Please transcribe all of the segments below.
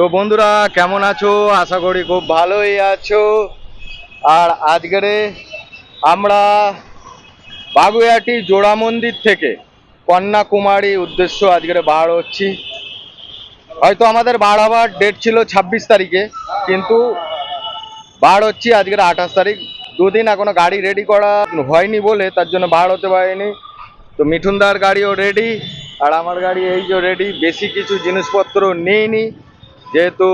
তো বন্ধুরা, কেমন আছো? আশা করি খুব ভালোই আছো। আর আজকেরে আমরা বাগুইয়াটি জোড়া মন্দির থেকে কন্যাকুমারী উদ্দেশ্য আজকের বার হচ্ছি। হয়তো আমাদের বার হবার ডেট ছিল ছাব্বিশ তারিখে, কিন্তু বার হচ্ছি আজকের আঠাশ তারিখ। দুদিন এখনও গাড়ি রেডি করা হয়নি বলে, তার জন্য বার হতে পারিনি। তো মিঠুনদার গাড়িও রেডি আর আমার গাড়ি এই যে রেডি বেশি কিছু জিনিসপত্র নিইনি। যেহেতু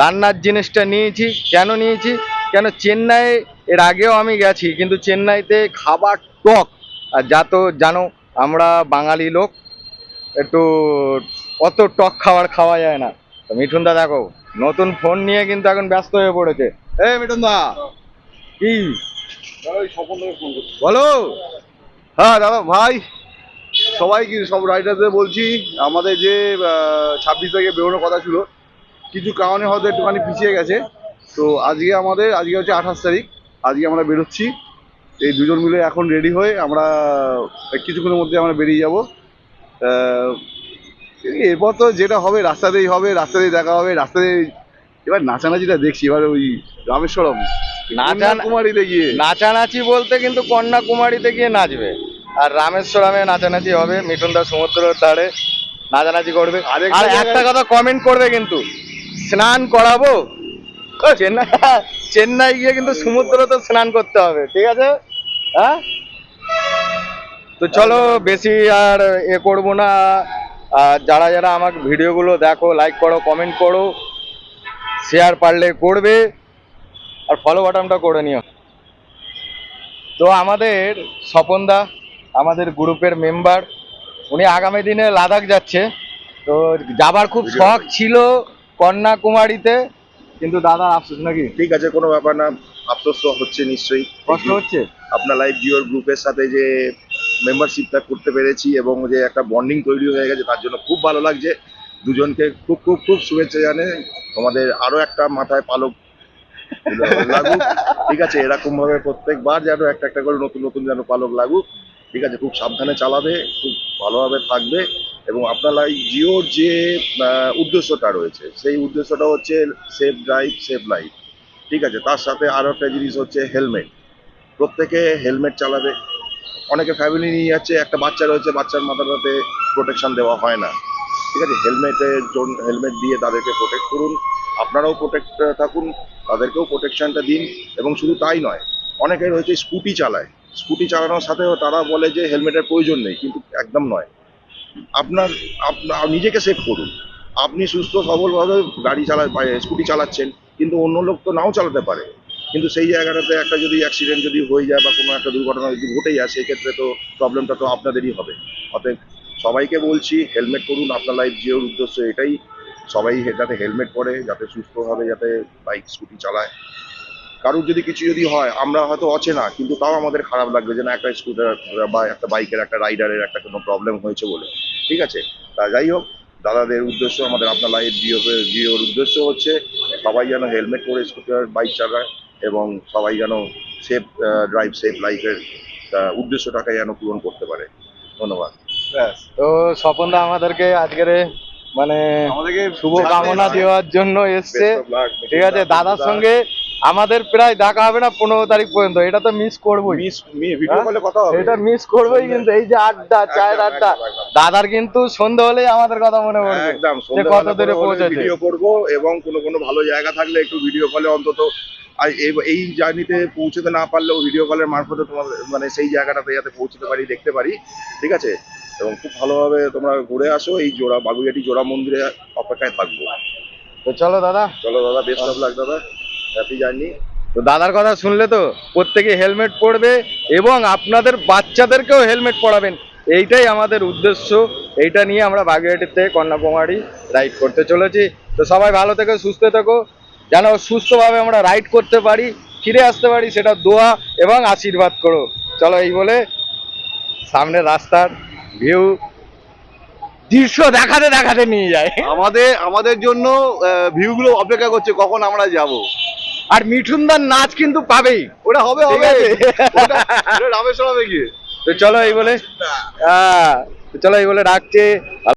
রান্নার জিনিসটা নিয়েছি, কেন নিয়েছি? কেন চেন্নাই এর আগেও আমি গেছি, কিন্তু চেন্নাইতে খাবার টক। আর যা তো জানো, আমরা বাঙালি লোক, একটু অত টক খাবার খাওয়া যায় না। মিঠুনদা দেখো, নতুন ফোন নিয়ে কিন্তু এখন ব্যস্ত হয়ে পড়েছে। এই মিঠুনদা কি? বলো। হ্যাঁ দাদা, ভাই, সবাইকে, সব রাইডারদের বলছি, আমাদের যে ছাব্বিশ তারিখে বেরোনোর কথা ছিল কিছু কারণে হয়তো একটুখানি পিছিয়ে গেছে। তো আজকে আমাদের আজকে হচ্ছে আঠাশ তারিখ আজকে আমরা বেরোচ্ছি। এই দুজন মিলে এখন রেডি হয়ে আমরা কিছুক্ষণের মধ্যে আমরা বেরিয়ে যাব। এরপর তো যেটা হবে রাস্তাতেই হবে রাস্তাতেই দেখা হবে রাস্তাতেই এবার নাচানাচিটা দেখছি এবার ওই রামেশ্বরম নাচান- কুমারীতে গিয়ে। নাচানাচি বলতে কিন্তু কন্যাকুমারীতে গিয়ে নাচবে। আর রামেশ্বরমে নাচানাচি হবে মিঠুনদা সমুদ্রের ধারে নাচানাচি করবে। আর একটা কথা কমেন্ট করবে কিন্তু। স্নান করাবো? চেন্নাই? চেন্নাই গিয়ে কিন্তু সমুদ্র তো স্নান করতে হবে ঠিক আছে? হ্যাঁ? তো চলো বেশি আর এ করব না। আর যারা যারা আমার ভিডিওগুলো দেখো লাইক করো কমেন্ট করো শেয়ার পারলে করবে আর ফলো বাটনটা করে নিও। তো আমাদের স্বপনদা আমাদের গ্রুপের মেম্বার উনি আগামী দিনে লাদাখ যাচ্ছে। তো যাবার খুব শখ ছিল কন্যাকুমারীতে কিন্তু দাদা আফসোস নাকি? ঠিক আছে কোনো ব্যাপার না। আফসোস তো হচ্ছে নিশ্চয়ই। কষ্ট হচ্ছে? আপনার লাইভ জিওর গ্রুপের সাথে যে মেম্বারশিপটা করতে পেরেছি এবং যে একটা বন্ডিং তৈরি হয়ে গেছে তার জন্য খুব ভালো লাগছে। দুজনকে খুব খুব খুব শুভেচ্ছা জানে তোমাদের আরও একটা মাথায় পালক লাগুক। ঠিক আছে এরকম ভাবে প্রত্যেকবার যেন একটা একটা করে নতুন নতুন যেন পালক লাগুক। ঠিক আছে খুব সাবধানে চালাবে খুব ভালোভাবে থাকবে। এবং আপনার জিওর যে উদ্দেশ্যটা রয়েছে, সেই উদ্দেশ্যটা হচ্ছে সেফ ড্রাইভ, সেফ লাইফ। ঠিক আছে? তার সাথে আরও একটা জিনিস হচ্ছে হেলমেট। প্রত্যেকে হেলমেট চালাবে। অনেকে ফ্যামিলি নিয়ে যাচ্ছে, একটা বাচ্চা রয়েছে, বাচ্চার মাথাটাতে প্রোটেকশন দেওয়া হয় না। ঠিক আছে? হেলমেটের জন্য, হেলমেট দিয়ে তাদেরকে প্রোটেক্ট করুন। আপনারাও প্রোটেক্ট থাকুন, তাদেরকেও প্রোটেকশনটা দিন। এবং শুধু তাই নয়, অনেকে রয়েছে স্কুটি চালায়। স্কুটি চালানোর সাথেও তারা বলে যে হেলমেটের প্রয়োজন নেই, কিন্তু একদম নয়। আপনার নিজেকে সেভ করুন। আপনি সুস্থ, সবলভাবে গাড়ি চালা স্কুটি চালাচ্ছেন, কিন্তু অন্য লোক তো নাও চালাতে পারে। কিন্তু সেই জায়গাটাতে একটা যদি অ্যাক্সিডেন্ট যদি হয়ে যায় বা কোনো একটা দুর্ঘটনা যদি ঘটে যায়, সেক্ষেত্রে তো প্রবলেমটা তো আপনাদেরই হবে। অতএব সবাইকে বলছি হেলমেট করুন, আপনার লাইফ জিওর উদ্দেশ্য এটাই। সবাই যাতে হেলমেট পরে, যাতে সুস্থভাবে যাতে বাইক স্কুটি চালায়। কারোর যদি কিছু যদি হয় আমরা হয়তো অচেনা কিন্তু তাও আমাদের খারাপ লাগবে যে না একটা স্কুটার বা একটা বাইকের একটা রাইডারের একটা কোনো প্রবলেম হয়েছে বলে। ঠিক আছে? তা যাই হোক দাদাদের উদ্দেশ্য আমাদের আপনার লাইফ জিও জিওর উদ্দেশ্য হচ্ছে সবাই যেন হেলমেট পরে স্কুটার বাইক চালায় এবং সবাই যেন সেফ ড্রাইভ সেফ লাইফের উদ্দেশ্যটাকে যেন পূরণ করতে পারে। ধন্যবাদ। তো স্বপনদা আমাদেরকে আজকের মানে আমাদেরকে শুভ কামনা দেওয়ার জন্য এসছে। ঠিক আছে? দাদার সঙ্গে আমাদের প্রায় দেখা হবে না পনেরো তারিখ পর্যন্ত এটা তো মিস করবোই। কথা হবে। এটা মিস করবোই কিন্তু এই যে আড্ডা চায়ের আড্ডা। দাদার কিন্তু সন্ধে হলেই আমাদের কথা মনে পড়বে একদম কত দূরে পৌঁছেছে। ভিডিও করব এবং কোনো কোনো ভালো জায়গা থাকলে একটু ভিডিও কলে অন্তত আর এই- জার্নিতে পৌঁছতে না পারলেও ভিডিও কলের মারফতে তোমাদের মানে সেই জায়গাটাতে যাতে পৌঁছতে পারি দেখতে পারি ঠিক আছে? এবং খুব ভালোভাবে তোমরা ঘুরে আসো এই জোড়া বাগুইয়াটি জোড়া মন্দিরে অপেক্ষায় থাকব। তো চলো দাদা। চলো দাদা বেস্ট অফ লাক দাদা। তো দাদার কথা শুনলে তো প্রত্যেকে হেলমেট পরবে এবং আপনাদের বাচ্চাদেরকেও হেলমেট পরাবেন। এইটাই আমাদের উদ্দেশ্য। এইটা নিয়ে আমরা বাগেরহাটির থেকে কন্যাকুমারী রাইড করতে চলেছি। তো সবাই ভালো থেকো, সুস্থ থেকো। যেন সুস্থভাবে আমরা রাইড করতে পারি, ফিরে আসতে পারি, সেটা দোয়া এবং আশীর্বাদ করো। চলো এই বলে সামনে রাস্তার ভিউ দৃশ্য দেখাতে দেখাতে নিয়ে যায়। আমাদের আমাদের জন্য ভিউগুলো অপেক্ষা করছে কখন আমরা যাব। আর মিঠুনদার নাচ কিন্তু পাবেই। ওটা হবে হবে। রামেশ্বর হবে গিয়ে। তো চলো এই বলে। হ্যাঁ তো চলো এই বলে রাখছে।